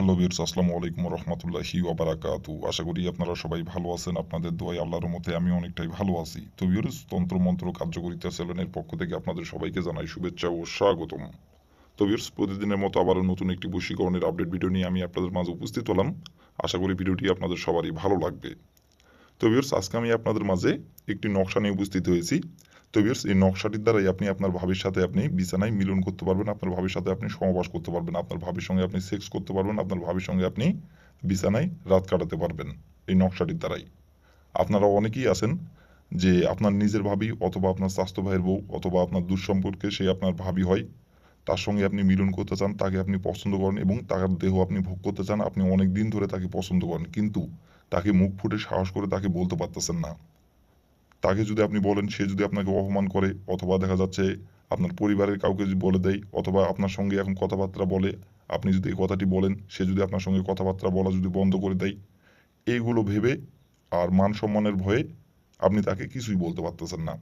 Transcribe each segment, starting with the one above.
Hello বিরস আসসালামু আলাইকুম রহমতুল্লাহি ওবারাকাতু আশা করি আপনারা সবাই ভালো আছেন, আপনাদের দোয়াই আল্লাহর মতে আমি অনেকটাই ভালো আছি। তো বিরস তন্ত্রমন্ত্র কার্যকরিতা চ্যানেলের পক্ষ থেকে আপনাদের সবাইকে জানাই শুভেচ্ছা ও স্বাগতম। তো বিরস প্রতিদিনের মতো আবারও নতুন একটি বশীকরণের আপডেট ভিডিও নিয়ে আমি আপনাদের মাঝে উপস্থিত হলাম। আশা করি ভিডিওটি আপনাদের সবারই ভালো লাগবে। তো বিরস আজকে আমি আপনাদের মাঝে একটি নকশা নিয়ে উপস্থিত হয়েছি। তো বিয়ার্স এই নকশাটির দ্বারাই আপনি আপনার ভাবির সাথে আপনি বিছানায় মিলন করতে পারবেন, আপনার ভাবির সাথে আপনি সমবাস করতে পারবেন, আপনার ভাবির সঙ্গে আপনি সেক্স করতে পারবেন, আপনার ভাবির সঙ্গে আপনি বিছানায় রাত কাটাতে পারবেন, এই নকশাটির দ্বারাই। আপনারা অনেকেই আছেন যে আপনার নিজের ভাবি অথবা আপনার স্বাস্থ্য ভাইয়ের বউ অথবা আপনার দুঃসম্পর্কে সে আপনার ভাবি হয়, তার সঙ্গে আপনি মিলন করতে চান, তাকে আপনি পছন্দ করেন এবং তার দেহ আপনি ভোগ করতে চান, আপনি অনেক দিন ধরে তাকে পছন্দ করেন, কিন্তু তাকে মুখ ফুটে সাহস করে তাকে বলতে পারতেছেন না। তাকে যদি আপনি বলেন, সে যদি আপনাকে অপমান করে, অথবা দেখা যাচ্ছে আপনার পরিবারের কাউকে যদি বলে দেয়, অথবা আপনার সঙ্গে এখন কথাবার্তা বলে, আপনি যদি এই কথাটি বলেন, সে যদি আপনার সঙ্গে কথাবার্তা বলা যদি বন্ধ করে দেয়, এইগুলো ভেবে আর মান সম্মানের ভয়ে আপনি তাকে কিছুই বলতে পারতেছেন না।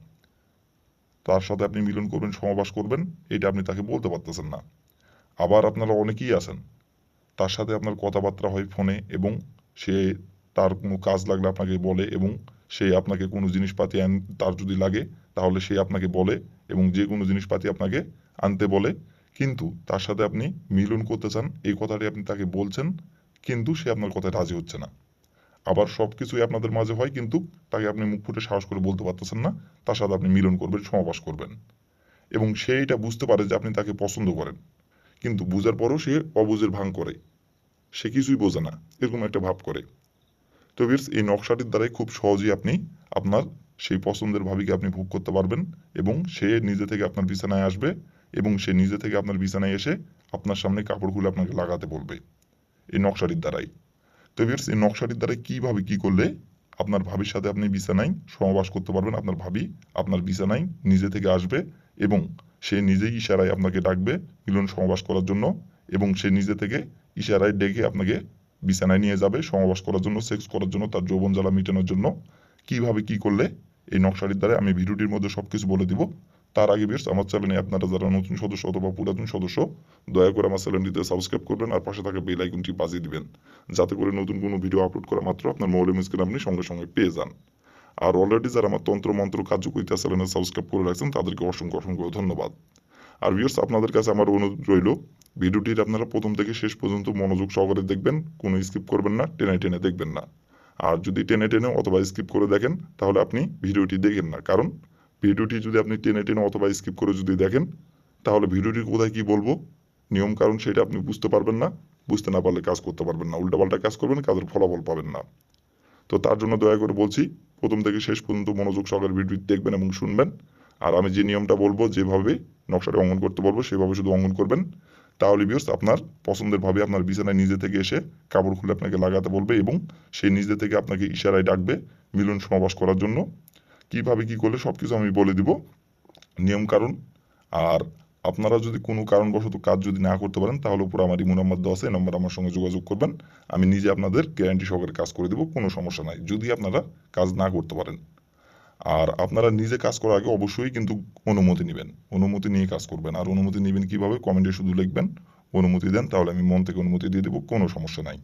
তার সাথে আপনি মিলন করবেন, সমাবাস করবেন, এটা আপনি তাকে বলতে পারতেছেন না। আবার আপনারা অনেকেই আছেন, তার সাথে আপনার কথাবার্তা হয় ফোনে এবং সে তার কোনো কাজ লাগলে আপনাকে বলে এবং সে আপনাকে কোনো জিনিসপাতি তার যদি লাগে, তাহলে সে আপনাকে বলে এবং যে কোনো জিনিসপাতি আপনাকে আনতে বলে। কিন্তু তার সাথে আপনি মিলন করতে চান, এই কথাটি আপনি তাকে বলছেন, কিন্তু সে আপনার কথায় রাজি হচ্ছে না। আবার সব কিছুই আপনাদের মাঝে হয়, কিন্তু তাকে আপনি মুখ ফুটে সাহস করে বলতে পারতেছেন না, তার সাথে আপনি মিলন করবেন সমাবাস করবেন। এবং সে এটা বুঝতে পারে যে আপনি তাকে পছন্দ করেন। কিন্তু বুঝার পরও সে অবুঝের ভাঙ করে। সে কিছুই বোঝে না, এরকম একটা ভাব করে। তো বিয়ার্স এই নকশাটির দ্বারাই খুব সহজেই আপনি আপনার সেই পছন্দের ভাবিকে আপনি ভোগ করতে পারবেন এবং সে নিজে থেকে আপনার বিছানায় আসবে এবং সে নিজে থেকে আপনার বিছানায় এসে আপনার সামনে কাপড় খুলে আপনাকে লাগাতে বলবে এই নকশাটির দ্বারাই। তো বিয়ার্স এই নকশাটির দ্বারাই কীভাবে কী করলে আপনার ভাবির সাথে আপনি বিছানায় সমবাস করতে পারবেন, আপনার ভাবি আপনার বিছানায় নিজে থেকে আসবে এবং সে নিজেই ইশারায় আপনাকে ডাকবে মিলন সমবাস করার জন্য এবং সে নিজে থেকে ইশারায় ডেকে আপনাকে বিছানায় নিয়ে যাবে সমাবাস করার জন্য সেক্স করার জন্য, তার যৌবন জ্বালা মেটানোর জন্য। কীভাবে, কি করলে? এই নকশাটির দ্বারা আমি ভিডিওটির মধ্যে সব কিছু বলে দিব। তার আগে বেশ আমার চ্যানেলে আপনারা যারা নতুন সদস্য অথবা পুরাতন সদস্য, দয়া করে আমার চ্যানেলটিতে সাবস্ক্রাইব করবেন আর পাশে থাকা বেল আইকনটি বাজিয়ে দিবেন। যাতে করে নতুন কোনো ভিডিও আপলোড করা মাত্র আপনার মোবাইল স্ক্রিন আপনি সঙ্গে সঙ্গে পেয়ে যান। আর অলরেডি যারা আমার তন্ত্র মন্ত্র কার্যকরিতা চ্যানেলে সাবস্ক্রাইব করে রাখছেন, তাদেরকে অসংখ্য অসংখ্য ধন্যবাদ। আর ভিউর্স আপনাদের কাছে আমার অনুরোধ রইল ভিডিওটির আপনারা প্রথম থেকে শেষ পর্যন্ত মনোযোগ সহকারে দেখবেন, কোনো স্কিপ করবেন না, টেনে টেনে দেখবেন না। আর যদি টেনে টেনে অথবা স্কিপ করে দেখেন, তাহলে আপনি ভিডিওটি দেখেন না। কারণ ভিডিওটি যদি আপনি টেনে টেনে অথবা স্কিপ করে যদি দেখেন, তাহলে ভিডিওটির কোথায় কি বলব? নিয়ম কারণ সেটা আপনি বুঝতে পারবেন না, বুঝতে না পারলে কাজ করতে পারবেন না। উল্টাপাল্টা কাজ করবেন, কাজের ফলাফল পাবেন না। তো তার জন্য দয়া করে বলছি, প্রথম থেকে শেষ পর্যন্ত মনোযোগ সহকারে ভিডিওটি দেখবেন এবং শুনবেন। আর আমি যে নিয়মটা বলব, যেভাবে নকশাটা অঙ্কন করতে বলব সেভাবে শুধু অঙ্কন করবেন। তাহলে বিয়র্স আপনার পছন্দের ভাবে আপনার বিছানায় নিজে থেকে এসে কাপড় খুলে আপনাকে লাগাতে বলবে এবং সে নিজে থেকে আপনাকে ইশারায় ডাকবে মিলন সমাবাস করার জন্য। কীভাবে কি করলে সব কিছু আমি বলে দিব। নিয়ম কারণ, আর আপনারা যদি কোনো কারণবশত কাজ যদি না করতে পারেন, তাহলে উপর আমার ইমো নাম্বার দেওয়া আছে, এই নাম্বার আমার সঙ্গে যোগাযোগ করবেন। আমি নিজে আপনাদের গ্যারান্টি সহকারে কাজ করে দেবো, কোনো সমস্যা নাই। যদি আপনারা কাজ না করতে পারেন। আর আপনারা নিজে কাজ করার আগে অবশ্যই কিন্তু অনুমতি নেবেন। অনুমতি নিয়ে কাজ করবেন। আর অনুমতি নেবেন কীভাবে? কমেন্টে শুধু লিখবেন, অনুমতি দেন, তাহলে আমি মন থেকে অনুমতি দিয়ে দেবো, কোনো সমস্যা নাই।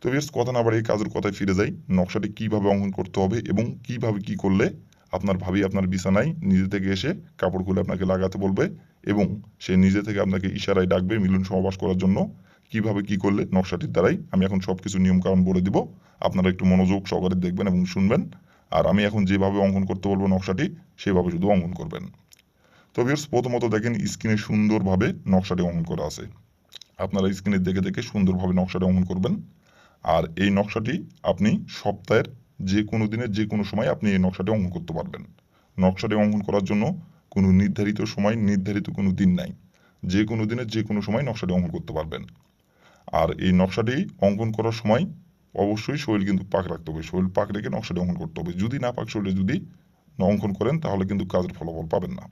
তো বেশ কথা না বাড়িয়ে কাজের কথায় ফিরে যাই। নকশাটি কীভাবে অঙ্কন করতে হবে এবং কীভাবে কি করলে আপনার ভাবি আপনার বিছানায় নিজে থেকে এসে কাপড় খুলে আপনাকে লাগাতে বলবে এবং সে নিজে থেকে আপনাকে ইশারায় ডাকবে মিলন সমাবাস করার জন্য, কীভাবে কি করলে নকশাটির দ্বারাই আমি এখন সব কিছু নিয়মকানুন বলে দিব। আপনারা একটু মনোযোগ সহকারে দেখবেন এবং শুনবেন। আর আমি এখন যেভাবে অঙ্কন করতে বলব নকশাটি, সেভাবে শুধু অঙ্কন করবেন। তো ভিউর্স প্রথমত দেখেন স্ক্রিনে সুন্দরভাবে নকশাটি অঙ্কন করা আছে। আপনারা স্ক্রিনে দেখে দেখে সুন্দরভাবে নকশাটি অঙ্কন করবেন। আর এই নকশাটি আপনি সপ্তাহের যে কোনো দিনের যে কোনো সময় আপনি এই নকশাটি অঙ্কন করতে পারবেন। নকশাটি অঙ্কন করার জন্য কোনো নির্ধারিত সময়, নির্ধারিত কোনো দিন নাই। যে কোনো দিনের যে কোনো সময় নকশাটি অঙ্কন করতে পারবেন। আর এই নকশাটি অঙ্কন করার সময় অবশ্যই শরীর কিন্তু পাক রাখতে হবে। শরীর পাক রেখে নকশাটি অঙ্কন করতে হবে। যদি না পাক শরীরে যদি অঙ্কন করেন, তাহলে কিন্তু কাজের ফলাফল পাবেন না।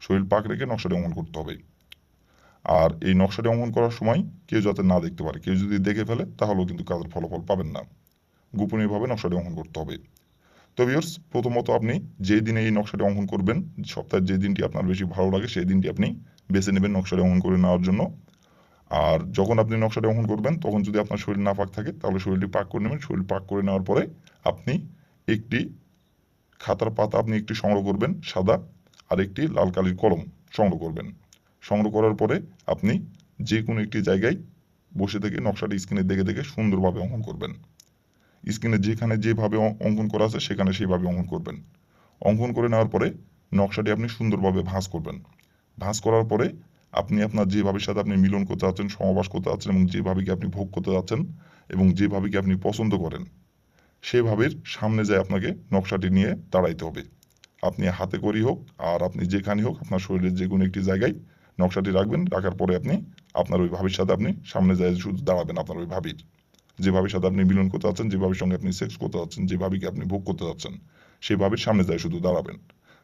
শরীর পাক রেখে নকশাটি অঙ্কন করতে হবে। আর এই নকশাটি অঙ্কন করার সময় কেউ যাতে না দেখতে পারে, কেউ যদি দেখে ফেলে, তাহলেও কিন্তু কাজের ফলাফল পাবেন না। গোপনীয়ভাবে নকশাটি অঙ্কন করতে হবে। তো ভিউর্স প্রথমত আপনি যে দিনে এই নকশাটি অঙ্কন করবেন, সপ্তাহের যে দিনটি আপনার বেশি ভালো লাগে, সেই দিনটি আপনি বেছে নেবেন নকশাটি অঙ্কন করে নেওয়ার জন্য। আর যখন আপনি নকশাটি অঙ্কন করবেন, তখন যদি আপনার শরীর না পাক থাকে, তাহলে শরীরটি পাক করে নেবেন। শরীর পাক করে নেওয়ার পরে আপনি একটি খাতার পাতা আপনি একটি সংগ্রহ করবেন, সাদা, আর একটি লাল কালির কলম সংগ্রহ করবেন। সংগ্রহ করার পরে আপনি যে কোনো একটি জায়গায় বসে থেকে নকশাটি স্ক্রিনে দেখে দেখে সুন্দরভাবে অঙ্কন করবেন। স্ক্রিনে যেখানে যেভাবে অঙ্কন করা আছে, সেখানে সেইভাবে অঙ্কন করবেন। অঙ্কন করে নেওয়ার পরে নকশাটি আপনি সুন্দরভাবে ভাঁজ করবেন। ভাঁজ করার পরে আপনি আপনার যে ভাবির সাথে আপনি মিলন করতে যাচ্ছেন সমাবাস করতে যাচ্ছেন এবং যে ভাবিকে আপনি ভোগ করতে যাচ্ছেন এবং যে ভাবিকে আপনি পছন্দ করেন, সে ভাবের সামনে যায় আপনাকে নকশাটি নিয়ে দাঁড়াইতে হবে। আপনি হাতে করি হোক আর আপনি যেখানে হোক আপনার শরীরের যে কোনো একটি জায়গায় নকশাটি রাখবেন, রাখার পরে আপনি আপনার ওই ভাবির সাথে আপনি সামনে যায় শুধু দাঁড়াবেন আপনার ওই ভাবির। যে ভাবির সাথে আপনি মিলন করতে যাচ্ছেন, যে ভাবির সঙ্গে আপনি সেক্স করতে যাচ্ছেন, যে ভাবিকে আপনি ভোগ করতে যাচ্ছেন সেই ভাবির সামনে যায় শুধু দাঁড়াবেন।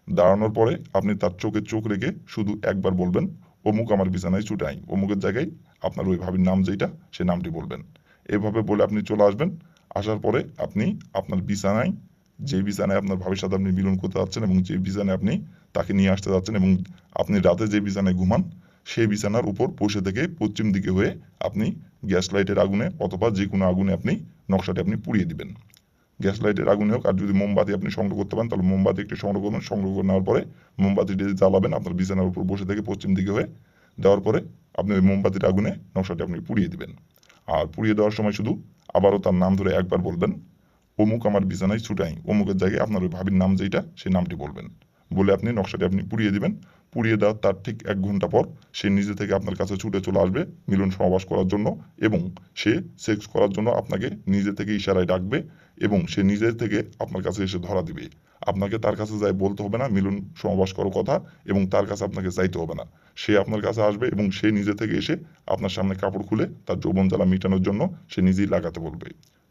দাঁড়ানোর পরে আপনি তার চোখে চোখ রেখে শুধু একবার বলবেন অমুক আমার বিছানায় ছুটাই, অমুকের জায়গায় আপনার ওই ভাবির নাম যেটা সে নামটি বলবেন। এভাবে বলে আপনি চলে আসবেন, আসার পরে আপনি আপনার বিছানায় যে বিছানায় আপনার ভাবির সাথে আপনি মিলন করতে যাচ্ছেন এবং যে বিছানায় আপনি তাকে নিয়ে আসতে যাচ্ছেন এবং আপনি রাতে যে বিছানায় ঘুমান, সেই বিছানার উপর বসে থেকে পশ্চিম দিকে হয়ে আপনি গ্যাস লাইটের আগুনে অথবা যে কোনো আগুনে আপনি নকশাটি আপনি পুড়িয়ে দিবেন। গ্যাস লাইটের আগুনে হোক, আর যদি মোমবাতি আপনি সংগ্রহ করতে পারেন, তাহলে মোমবাতি একটি সংগ্রহ করবেন। সংগ্রহ করে নেওয়ার পরে মোমবাতিটি জ্বালাবেন, আপনার বিছানার উপর বসে থেকে পশ্চিম দিকে হয়ে দেওয়ার পরে আপনি ওই মোমবাতির আগুনে নকশাটি আপনি পুড়িয়ে দিবেন। আর পুড়িয়ে দেওয়ার সময় শুধু আবারও তার নাম ধরে একবার বলবেন, অমুক আমার বিছানায় ছুটাই। অমুকের জায়গায় আপনার ওই ভাবির নাম যেটা সেই নামটি বলবেন। বলে আপনি নকশাটি আপনি পুড়িয়ে দিবেন। পুড়িয়ে দেওয়ার তার ঠিক এক ঘণ্টা পর সে নিজে থেকে আপনার কাছে ছুটে চলে আসবে মিলন সমাবাস করার জন্য এবং সে সেক্স করার জন্য আপনাকে নিজে থেকে ইশারায় ডাকবে এবং সে নিজে থেকে আপনার কাছে এসে ধরা দিবে। আপনাকে তার কাছে যাই বলতে হবে না, মিলন সমাবাস করার কথা এবং তার কাছে আপনাকে চাইতে হবে না। সে আপনার কাছে আসবে এবং সে নিজে থেকে এসে আপনার সামনে কাপড় খুলে তার যৌবন জ্বালা মেটানোর জন্য সে নিজেই লাগাতে বলবে।